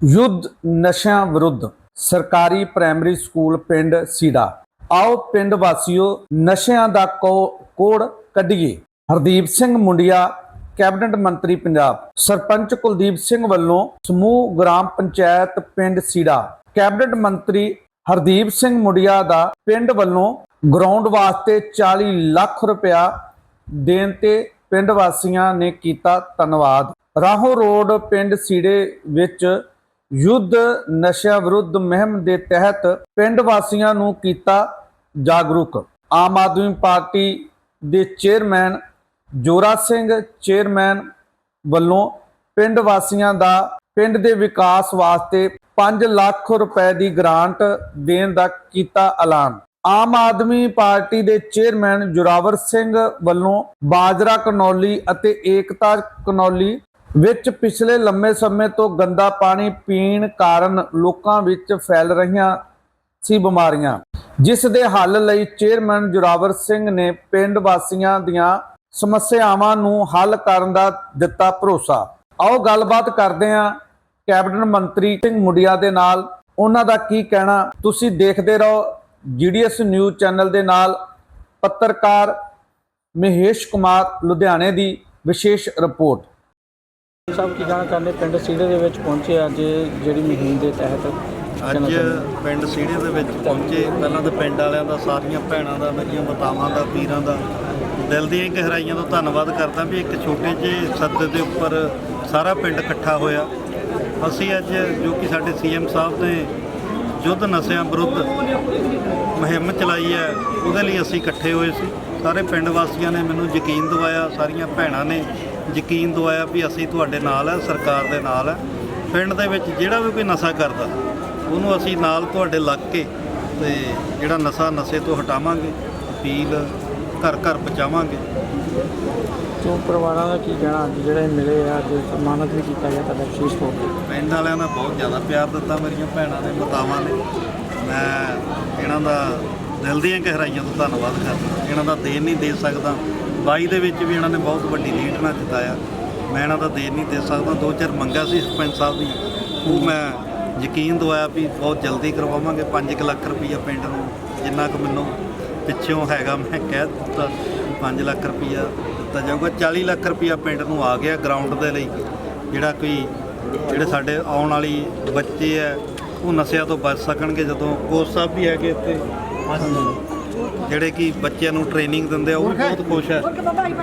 ਯੁੱਧ ਨਸ਼ਿਆਂ ਵਿਰੁੱਧ ਸਰਕਾਰੀ ਪ੍ਰਾਇਮਰੀ ਸਕੂਲ ਪਿੰਡ ਸੀੜਾ। ਆਓ ਪਿੰਡ ਵਾਸੀਓ, ਨਸ਼ਿਆਂ ਦਾ ਕੋੜ ਕੱਢੀਏ। ਹਰਦੀਪ ਸਿੰਘ ਮੁੰਡਿਆ, ਕੈਬਨਿਟ ਮੰਤਰੀ ਪੰਜਾਬ। ਸਰਪੰਚ ਕੁਲਦੀਪ ਸਿੰਘ ਵੱਲੋਂ ਸਮੂਹ ਗ੍ਰਾਮ ਪੰਚਾਇਤ ਪਿੰਡ ਸੀੜਾ। ਕੈਬਨਿਟ ਮੰਤਰੀ ਹਰਦੀਪ ਸਿੰਘ ਮੁੰਡਿਆ ਦਾ ਪਿੰਡ ਵੱਲੋਂ ਗਰਾਊਂਡ ਵਾਸਤੇ 40 ਲੱਖ ਰੁਪਇਆ ਦੇਣ ਤੇ ਪਿੰਡ ਵਾਸੀਆਂ ਨੇ ਕੀਤਾ ਧੰਨਵਾਦ। ਰਾਹੋਂ ਰੋਡ ਪਿੰਡ ਸੀੜੇ ਵਿੱਚ ਯੁੱਧ ਨਸ਼ਾ ਵਿਰੁੱਧ ਮੁਹਿੰਮ ਦੇ ਤਹਿਤ ਪਿੰਡ ਵਾਸੀਆਂ ਨੂੰ ਕੀਤਾ ਜਾਗਰੂਕ। ਆਮ ਆਦਮੀ ਪਾਰਟੀ ਦੇ ਚੇਅਰਮੈਨ ਜੋਰਾ ਸਿੰਘ, ਚੇਅਰਮੈਨ ਵੱਲੋਂ ਪਿੰਡ ਵਾਸੀਆਂ ਦਾ, ਪਿੰਡ ਦੇ ਵਿਕਾਸ ਵਾਸਤੇ 5 ਲੱਖ ਰੁਪਏ ਦੀ ਗ੍ਰਾਂਟ ਦੇਣ ਦਾ ਕੀਤਾ ਐਲਾਨ। ਆਮ ਆਦਮੀ ਪਾਰਟੀ ਦੇ ਚੇਅਰਮੈਨ ਜੁਰਾਵਰ ਸਿੰਘ ਵੱਲੋਂ ਬਾਜਰਾ ਕਨੌਲੀ ਅਤੇ ਏਕਤਾ ਕਨੌਲੀ ਵਿੱਚ ਪਿਛਲੇ ਲੰਮੇ ਸਮੇਂ ਤੋਂ ਗੰਦਾ ਪਾਣੀ ਪੀਣ ਕਾਰਨ ਲੋਕਾਂ ਵਿੱਚ ਫੈਲ ਰਹੀਆਂ ਸੀ ਬਿਮਾਰੀਆਂ। ਜਿਸ ਦੇ ਹੱਲ ਲਈ ਚੇਅਰਮੈਨ ਜੁਰਾਵਰ ਸਿੰਘ ਨੇ ਪਿੰਡ ਵਾਸੀਆਂ ਦੀਆਂ ਸਮੱਸਿਆਵਾਂ ਨੂੰ ਹੱਲ ਕਰਨ ਦਾ ਦਿੱਤਾ ਭਰੋਸਾ। ਆਓ ਗੱਲਬਾਤ ਕਰਦੇ ਹਾਂ ਕੈਬਨਿਟ ਮੰਤਰੀ ਸਿੰਘ ਮੁੰਡਿਆ ਦੇ ਨਾਲ। ਉਹਨਾਂ ਦਾ ਕੀ ਕਹਿਣਾ? ਤੁਸੀਂ ਦੇਖਦੇ ਰਹੋ ਜੀਡੀਐਸ ਨਿਊਜ਼ ਚੈਨਲ ਦੇ ਨਾਲ ਪੱਤਰਕਾਰ ਮਹੇਸ਼ ਕੁਮਾਰ ਲੁਧਿਆਣੇ ਦੀ ਵਿਸ਼ੇਸ਼ ਰਿਪੋਰਟ। ਸਭ ਕੀ ਕਹਿਣਾ ਚਾਹੁੰਦੇ? ਪਿੰਡ ਸੀੜੇ ਦੇ ਵਿੱਚ ਪਹੁੰਚੇ ਅੱਜ ਜਿਹੜੀ ਮੁਹਿੰਮ ਦੇ ਤਹਿਤ ਅੱਜ ਪਿੰਡ ਸੀੜੇ ਦੇ ਵਿੱਚ ਪਹੁੰਚੇ। ਪਹਿਲਾਂ ਤਾਂ ਪਿੰਡ ਵਾਲਿਆਂ ਦਾ ਸਾਰੀਆਂ ਭੈਣਾਂ ਦਾ ਮੇਰੀਆਂ ਮਾਤਾਵਾਂ ਦਾ ਵੀਰਾਂ ਦਾ ਦਿਲ ਦੀਆਂ ਗਹਿਰਾਈਆਂ ਤੋਂ ਧੰਨਵਾਦ ਕਰਦਾ ਵੀ ਇੱਕ ਛੋਟੇ ਜਿਹੇ ਸੱਦੇ ਦੇ ਉੱਪਰ ਸਾਰਾ ਪਿੰਡ ਇਕੱਠਾ ਹੋਇਆ। ਅਸੀਂ ਅੱਜ ਜੋ ਕਿ ਸਾਡੇ ਸੀਐਮ ਸਾਹਿਬ ਨੇ ਯੁੱਧ ਨਸ਼ਿਆਂ ਵਿਰੁੱਧ ਮੁਹਿੰਮ ਚਲਾਈ ਹੈ ਉਹਦੇ ਲਈ ਅਸੀਂ ਇਕੱਠੇ ਹੋਏ ਸੀ। ਸਾਰੇ ਪਿੰਡ ਵਾਸੀਆਂ ਨੇ ਮੈਨੂੰ ਯਕੀਨ ਦਿਵਾਇਆ ਸਾਰੀਆਂ ਭੈਣਾਂ ਨੇ ਯਕੀਨ ਦਿਵਾਇਆ ਵੀ ਅਸੀਂ ਤੁਹਾਡੇ ਨਾਲ ਹੈ ਸਰਕਾਰ ਦੇ ਨਾਲ ਹੈ। ਪਿੰਡ ਦੇ ਵਿੱਚ ਜਿਹੜਾ ਵੀ ਕੋਈ ਨਸ਼ਾ ਕਰਦਾ ਉਹਨੂੰ ਅਸੀਂ ਨਾਲ ਤੁਹਾਡੇ ਲੱਗ ਕੇ ਤੇ ਜਿਹੜਾ ਨਸ਼ਾ ਨਸ਼ੇ ਤੋਂ ਹਟਾਵਾਂਗੇ ਅਪੀਲ ਘਰ ਘਰ ਪਹੁੰਚਾਵਾਂਗੇ। ਤੋਂ ਪਰਿਵਾਰਾਂ ਦਾ ਕੀ ਕਹਿਣਾ ਅੱਜ ਜਿਹੜੇ ਮਿਲੇ ਆ ਅੱਜ ਸਨਮਾਨਿਤ ਵੀ ਕੀਤਾ ਗਿਆ ਤੁਹਾਡਾ ਵਿਸ਼ੇਸ਼ ਤੌਰ ਤੇ। ਪਿੰਡ ਵਾਲਿਆਂ ਨੇ ਬਹੁਤ ਜ਼ਿਆਦਾ ਪਿਆਰ ਦਿੱਤਾ ਮੇਰੀਆਂ ਭੈਣਾਂ ਨੇ ਮਾਤਾਵਾਂ ਨੇ ਮੈਂ ਇਹਨਾਂ ਦਾ ਦਿਲ ਦੀਆਂ ਗਹਿਰਾਈਆਂ ਤੋਂ ਧੰਨਵਾਦ ਕਰਦਾ ਇਹਨਾਂ ਦਾ ਦੇਣ ਨਹੀਂ ਦੇ ਸਕਦਾ। 22 ਦੇ ਵਿੱਚ ਵੀ ਇਹਨਾਂ ਨੇ ਬਹੁਤ ਵੱਡੀ ਲੀਡ ਨਾਲ ਜਿਤਾਇਆ। ਮੈਂ ਇਹਨਾਂ ਦਾ ਦੇਰ ਨਹੀਂ ਦੇ ਸਕਦਾ। ਦੋ ਚਾਰ ਮੰਗਾਂ ਸੀ ਸਰਪੰਚ ਸਾਹਿਬ ਦੀ ਉਹ ਮੈਂ ਯਕੀਨ ਦਵਾਇਆ ਵੀ ਬਹੁਤ ਜਲਦੀ ਕਰਵਾਵਾਂਗੇ। 5 ਲੱਖ ਰੁਪਈਆ ਪਿੰਡ ਨੂੰ ਜਿੰਨਾ ਕੁ ਮੈਨੂੰ ਪਿੱਛੋਂ ਹੈਗਾ ਮੈਂ ਕਹਿ ਦਿੱਤਾ। 5 ਲੱਖ ਰੁਪਈਆ ਦਿੱਤਾ ਜਾਊਗਾ। 40 ਲੱਖ ਰੁਪਈਆ ਪਿੰਡ ਨੂੰ ਆ ਗਿਆ ਗਰਾਊਂਡ ਦੇ ਲਈ। ਜਿਹੜਾ ਕੋਈ ਜਿਹੜੇ ਸਾਡੇ ਆਉਣ ਵਾਲੀ ਬੱਚੇ ਆ, ਉਹ ਨਸ਼ਿਆਂ ਤੋਂ ਬਚ ਸਕਣਗੇ ਜਦੋਂ। ਕੋਚ ਸਾਹਿਬ ਵੀ ਹੈਗੇ ਇੱਥੇ। ਜਿਹੜੇ ਕਿ ਬੱਚਿਆਂ ਨੂੰ ਟ੍ਰੇਨਿੰਗ ਦਿੰਦੇ ਆ ਉਹ ਵੀ ਬਹੁਤ ਖੁਸ਼ ਹੈ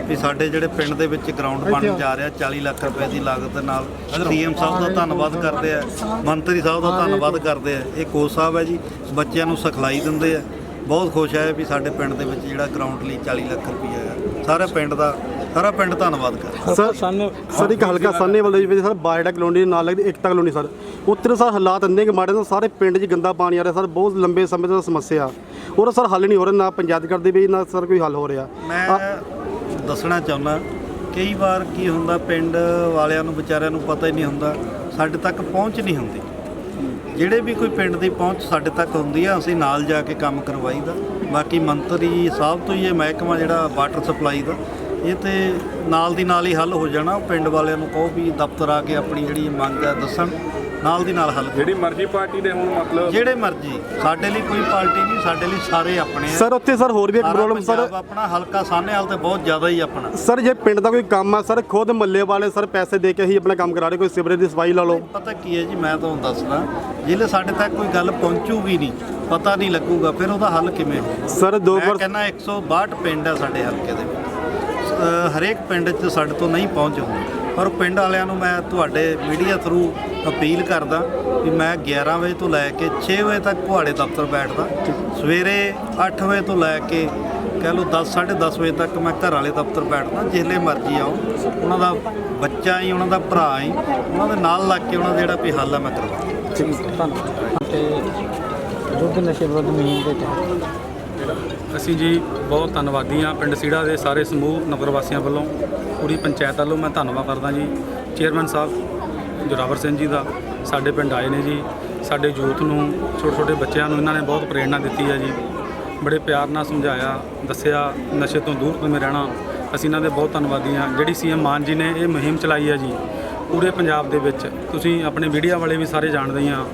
ਕਿ ਸਾਡੇ ਜਿਹੜੇ ਪਿੰਡ ਦੇ ਵਿੱਚ ਗਰਾਊਂਡ ਬਣਨ ਜਾ ਰਿਹਾ 40 ਲੱਖ ਰੁਪਏ ਦੀ ਲਾਗਤ ਦੇ ਨਾਲ ਸੀਐਮ ਸਾਹਿਬ ਦਾ ਧੰਨਵਾਦ ਕਰਦੇ ਆ ਮੰਤਰੀ ਸਾਹਿਬ ਦਾ ਧੰਨਵਾਦ ਕਰਦੇ ਆ। ਇਹ ਕੋਚ ਸਾਹਿਬ ਹੈ ਜੀ ਬੱਚਿਆਂ ਨੂੰ ਸਿਖਲਾਈ ਦਿੰਦੇ ਆ। ਬਹੁਤ ਖੁਸ਼ ਹੈ ਵੀ ਸਾਡੇ ਪਿੰਡ ਦੇ ਵਿੱਚ ਜਿਹੜਾ ਗਰਾਊਂਡ ਲਈ 40 ਲੱਖ ਰੁਪਏ ਹੈ ਸਾਰਾ ਪਿੰਡ ਦਾ ਸਾਰਾ ਪਿੰਡ ਧੰਨਵਾਦ ਕਰਦਾ ਸਰ ਸਾਨੂੰ ਸਰ ਇੱਕ ਹਲਕਾ ਸਾਨੇ ਵਾਲੇ ਜੀ ਸਰ ਬਾਇਡਾ ਕਲੋਨੀ ਦੇ ਨਾਲ ਲੱਗਦੀ ਏਕਤਾ ਕਲੋਨੀ ਸਰ। ਉੱਥੇ ਸਰ ਹਾਲਾਤ ਇੰਨੇ ਕਿ ਮਾੜੇ ਨੇ ਸਾਰੇ ਪਿੰਡ 'ਚ ਗੰਦਾ ਪਾਣੀ ਆ ਰਿਹਾ ਸਰ। ਬਹੁਤ ਲੰਬੇ ਸਮੇਂ ਤੋਂ ਸਮੱਸਿਆ। ਉਹਦਾ ਸਰ ਹੱਲ ਨਹੀਂ ਹੋ ਰਿਹਾ ਨਾ ਪੰਚਾਇਤ ਕਰਦੇ ਵੀ ਨਾ ਸਰ ਕੋਈ ਹੱਲ ਹੋ ਰਿਹਾ। ਮੈਂ ਦੱਸਣਾ ਚਾਹੁੰਦਾ ਕਈ ਵਾਰ ਕੀ ਹੁੰਦਾ ਪਿੰਡ ਵਾਲਿਆਂ ਨੂੰ ਵਿਚਾਰਿਆਂ ਨੂੰ ਪਤਾ ਹੀ ਨਹੀਂ ਹੁੰਦਾ ਸਾਡੇ ਤੱਕ ਪਹੁੰਚ ਨਹੀਂ ਹੁੰਦੀ। ਜਿਹੜੇ ਵੀ ਕੋਈ ਪਿੰਡ ਦੀ ਪਹੁੰਚ ਸਾਡੇ ਤੱਕ ਹੁੰਦੀ ਆ ਅਸੀਂ ਨਾਲ ਜਾ ਕੇ ਕੰਮ ਕਰਵਾਈਦਾ। ਬਾਕੀ ਮੰਤਰੀ ਸਾਹਿਬ ਤੋਂ ਹੀ ਇਹ ਮਹਿਕਮਾ ਜਿਹੜਾ ਵਾਟਰ ਸਪਲਾਈ ਦਾ ਇਹ ਤੇ ਨਾਲ ਦੀ ਨਾਲ ਹੀ ਹੱਲ ਹੋ ਜਾਣਾ। ਪਿੰਡ ਵਾਲਿਆਂ ਨੂੰ ਕਹੋ ਵੀ ਦਫ਼ਤਰ ਆ ਕੇ ਆਪਣੀ ਜਿਹੜੀ ਮੰਗ ਹੈ ਦੱਸਣ। ਨਾਲ ਦੀ ਨਾਲ ਹੱਲ। ਜਿਹੜੀ ਮਰਜ਼ੀ ਪਾਰਟੀ ਦੇ ਹੁਣ ਮਤਲਬ ਜਿਹੜੇ ਮਰਜ਼ੀ। ਸਾਡੇ ਲਈ ਕੋਈ ਪਾਰਟੀ ਨਹੀਂ ਸਾਡੇ ਲਈ ਸਾਰੇ ਆਪਣੇ ਆ। ਸਰ ਉੱਥੇ ਸਰ ਹੋਰ ਵੀ ਇੱਕ ਸਾਰਾ ਪ੍ਰੋਬਲਮ ਸਰ। ਪੰਜਾਬ ਆਪਣਾ ਹਲਕਾ ਸਾਹਨੇਵਾਲ ਤੇ ਬਹੁਤ ਜ਼ਿਆਦਾ ਹੀ ਆਪਣਾ। ਸਰ ਜੇ ਪਿੰਡ ਦਾ ਕੋਈ ਕੰਮ ਆ ਸਰ ਖੁਦ ਮੱਲੇ ਵਾਲੇ ਸਰ ਪੈਸੇ ਦੇ ਕੇ ਹੀ ਆਪਣਾ ਕੰਮ ਕਰਾ ਰਹੇ ਕੋਈ ਸਿਵਰੇਜ ਦੀ ਸਫ਼ਾਈ ਲਾ ਲਓ। ਪਤਾ ਕੀ ਹੈ ਜੀ ਮੈਂ ਤੁਹਾਨੂੰ ਦੱਸਦਾ। ਜਿਹੜੇ ਸਾਡੇ ਤੱਕ ਕੋਈ ਗੱਲ ਪਹੁੰਚੂਗੀ ਨਹੀਂ ਪਤਾ ਨਹੀਂ ਲੱਗੂਗਾ ਫਿਰ ਉਹਦਾ ਹੱਲ ਕਿਵੇਂ ਹੋਊਗਾ? ਸਰ ਦੋ ਮੈਂ ਵਾਰ ਕਹਿੰਦਾ 162 ਪਿੰਡ ਹੈ ਸਾਡੇ ਹਲਕੇ ਦੇ ਵਿੱਚ। ਹਰੇਕ ਪਿੰਡ 'ਚ ਸਾਡੇ ਤੋਂ ਨਹੀਂ ਪਹੁੰਚ ਹੁੰਦੀ ਪਰ ਪਿੰਡ ਵਾਲਿਆਂ ਨੂੰ ਮੈਂ ਤੁਹਾਡੇ ਮੀਡੀਆ ਥਰੂ ਅਪੀਲ ਕਰਦਾ ਵੀ ਮੈਂ 11 ਵਜੇ ਤੋਂ ਲੈ ਕੇ 6 ਵਜੇ ਤੱਕ ਤੁਹਾਡੇ ਦਫ਼ਤਰ ਬੈਠਦਾ। ਸਵੇਰੇ 8 ਵਜੇ ਤੋਂ ਲੈ ਕੇ ਕਹਿ ਲਓ 10 10:30 ਵਜੇ ਤੱਕ ਮੈਂ ਘਰ ਵਾਲੇ ਦਫ਼ਤਰ ਬੈਠਦਾ ਜਿਹਲੇ ਮਰਜ਼ੀ ਆਓ। ਉਹਨਾਂ ਦਾ ਬੱਚਾ ਹੀ ਉਹਨਾਂ ਦਾ ਭਰਾ ਹੀ ਉਹਨਾਂ ਦੇ ਨਾਲ ਲੱਗ ਕੇ ਉਹਨਾਂ ਦਾ ਜਿਹੜਾ ਵੀ ਹੱਲ ਹੈ ਮੈਂ ਕਰਵਾ ਧੰਨਵਾਦ। ਤੇ ਯੁੱਧ ਨਸ਼ੇ ਵਿਰੁੱਧ ਮੁਹਿੰਮ ਦੇ ਤਹਿਤ ਅਸੀਂ ਜੀ ਬਹੁਤ ਧੰਨਵਾਦੀ ਹਾਂ ਪਿੰਡ ਸੀੜਾ ਦੇ ਸਾਰੇ ਸਮੂਹ ਨਗਰ ਵਾਸੀਆਂ ਵੱਲੋਂ। ਪੂਰੀ ਪੰਚਾਇਤ ਵੱਲੋਂ ਮੈਂ ਧੰਨਵਾਦ ਕਰਦਾ ਜੀ। ਚੇਅਰਮੈਨ ਸਾਹਿਬ ਜੋਰਾਵਰ ਸਿੰਘ ਜੀ ਦਾ, ਸਾਡੇ ਪਿੰਡ ਆਏ ਨੇ ਜੀ। ਸਾਡੇ ਯੂਥ ਨੂੰ ਛੋਟੇ ਛੋਟੇ ਬੱਚਿਆਂ ਨੂੰ ਇਹਨਾਂ ਨੇ ਬਹੁਤ ਪ੍ਰੇਰਣਾ ਦਿੱਤੀ ਹੈ ਜੀ। ਬੜੇ ਪਿਆਰ ਨਾਲ ਸਮਝਾਇਆ, ਦੱਸਿਆ, ਨਸ਼ੇ ਤੋਂ ਦੂਰ ਕਿਵੇਂ ਰਹਿਣਾ। ਅਸੀਂ ਇਹਨਾਂ ਦੇ ਬਹੁਤ ਧੰਨਵਾਦੀ ਹਾਂ। ਜਿਹੜੀ ਸੀਐਮ ਮਾਨ ਜੀ ਨੇ ਇਹ ਮੁਹਿੰਮ ਚਲਾਈ ਹੈ ਜੀ, ਪੂਰੇ ਪੰਜਾਬ ਦੇ ਵਿੱਚ। ਤੁਸੀਂ ਆਪਣੇ ਮੀਡੀਆ ਵਾਲੇ ਵੀ ਸਾਰੇ ਜਾਣਦੇ ਹੀ ਆ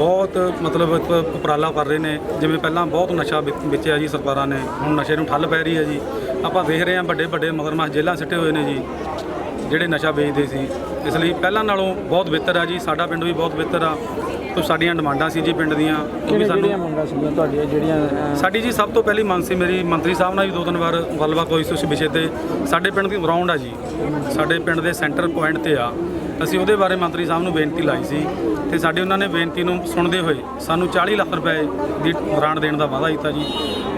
ਬਹੁਤ ਮਤਲਬ ਉਪਰਾਲਾ ਕਰ ਰਹੇ ਨੇ। ਜਿਵੇਂ ਪਹਿਲਾਂ ਬਹੁਤ ਨਸ਼ਾ ਵੇਚਿਆ ਜੀ ਸਰਕਾਰਾਂ ਨੇ। ਹੁਣ ਨਸ਼ੇ ਨੂੰ ਠੱਲ ਪੈ ਰਹੀ ਹੈ ਜੀ। ਆਪਾਂ ਦੇਖ ਰਹੇ ਹਾਂ ਵੱਡੇ ਵੱਡੇ ਮਗਰਮੱਛ ਜੇਲ੍ਹਾਂ ਸਿੱਟੇ ਹੋਏ ਨੇ ਜੀ ਜਿਹੜੇ ਨਸ਼ਾ ਵੇਚਦੇ ਸੀ। ਇਸ ਲਈ ਪਹਿਲਾਂ ਨਾਲੋਂ ਬਹੁਤ ਬਿਹਤਰ ਆ ਜੀ। ਸਾਡਾ ਪਿੰਡ ਵੀ ਬਹੁਤ ਬਿਹਤਰ ਆ। ਕੁਝ ਸਾਡੀਆਂ ਡਿਮਾਂਡਾਂ ਸੀ ਜੀ ਪਿੰਡ ਦੀਆਂ। ਉਹ ਵੀ ਸਾਨੂੰ ਜਿਹੜੀਆਂ ਮੰਗਾਂ ਸੀਗੀਆਂ ਤੁਹਾਡੀਆਂ? ਜਿਹੜੀਆਂ ਸਾਡੀ ਜੀ ਸਭ ਤੋਂ ਪਹਿਲੀ ਮੰਗ ਸੀ ਮੇਰੀ ਮੰਤਰੀ ਸਾਹਿਬ ਨਾਲ ਵੀ ਦੋ ਤਿੰਨ ਵਾਰ ਗੱਲਬਾਤ ਹੋਈ ਸੀ ਉਸ ਵਿਸ਼ੇ ਤੇ। ਸਾਡੇ ਪਿੰਡ ਦੀ ਗਰਾਊਂਡ ਆ ਜੀ। ਸਾਡੇ ਪਿੰਡ ਦੇ ਸੈਂਟਰ ਪੁਆਇੰਟ ਤੇ ਆ। ਅਸੀਂ ਉਹਦੇ ਬਾਰੇ ਮੰਤਰੀ ਸਾਹਿਬ ਨੂੰ ਬੇਨਤੀ ਲਾਈ ਸੀ ਤੇ ਸਾਡੀ ਉਹਨਾਂ ਨੇ ਬੇਨਤੀ ਨੂੰ ਸੁਣਦੇ ਹੋਏ ਸਾਨੂੰ 40 ਲੱਖ ਰੁਪਏ ਦੀ ਗ੍ਰਾਂਟ ਦੇਣ ਦਾ ਵਾਅਦਾ ਕੀਤਾ ਜੀ।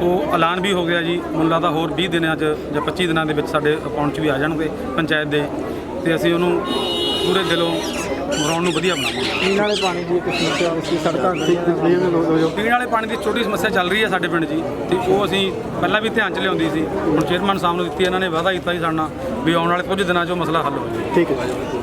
ਉਹ ਐਲਾਨ ਵੀ ਹੋ ਗਿਆ ਜੀ ਮੈਨੂੰ ਲੱਗਦਾ ਹੋਰ 20 ਦਿਨਾਂ 'ਚ ਜਾਂ 25 ਦਿਨਾਂ ਦੇ ਵਿੱਚ ਸਾਡੇ ਅਕਾਊਂਟ 'ਚ ਵੀ ਆ ਜਾਣਗੇ ਪੰਚਾਇਤ ਦੇ ਤੇ ਅਸੀਂ ਉਹਨੂੰ ਪੂਰੇ ਦਿਲੋਂ ਗਰਾਊਂਡ ਨੂੰ ਵਧੀਆ ਬਣਾਵਾਂਗੇ। ਪੀਣ ਵਾਲੇ ਪਾਣੀ ਦੀ ਇੱਕ ਸਮੱਸਿਆ ਸੜਕਾਂ ਦਾ ਪੀਣ ਵਾਲੇ ਪਾਣੀ ਦੀ ਛੋਟੀ ਸਮੱਸਿਆ ਚੱਲ ਰਹੀ ਹੈ ਸਾਡੇ ਪਿੰਡ ਜੀ ਤੇ ਉਹ ਅਸੀਂ ਪਹਿਲਾਂ ਵੀ ਧਿਆਨ 'ਚ ਲਿਆਉਂਦੀ ਸੀ। ਹੁਣ ਚੇਅਰਮੈਨ ਸਾਹਿਬ ਨੂੰ ਦਿੱਤੀ ਇਹਨਾਂ ਨੇ ਵਾਅਦਾ ਕੀਤਾ ਸੀ ਸਾਡੇ ਨਾਲ ਵੀ ਆਉਣ ਵਾਲੇ ਕੁਝ ਦਿਨਾਂ 'ਚ ਉਹ ਮਸਲਾ ਹੱਲ ਹੋ ਜਾਵੇ ਠੀਕ ਹੈ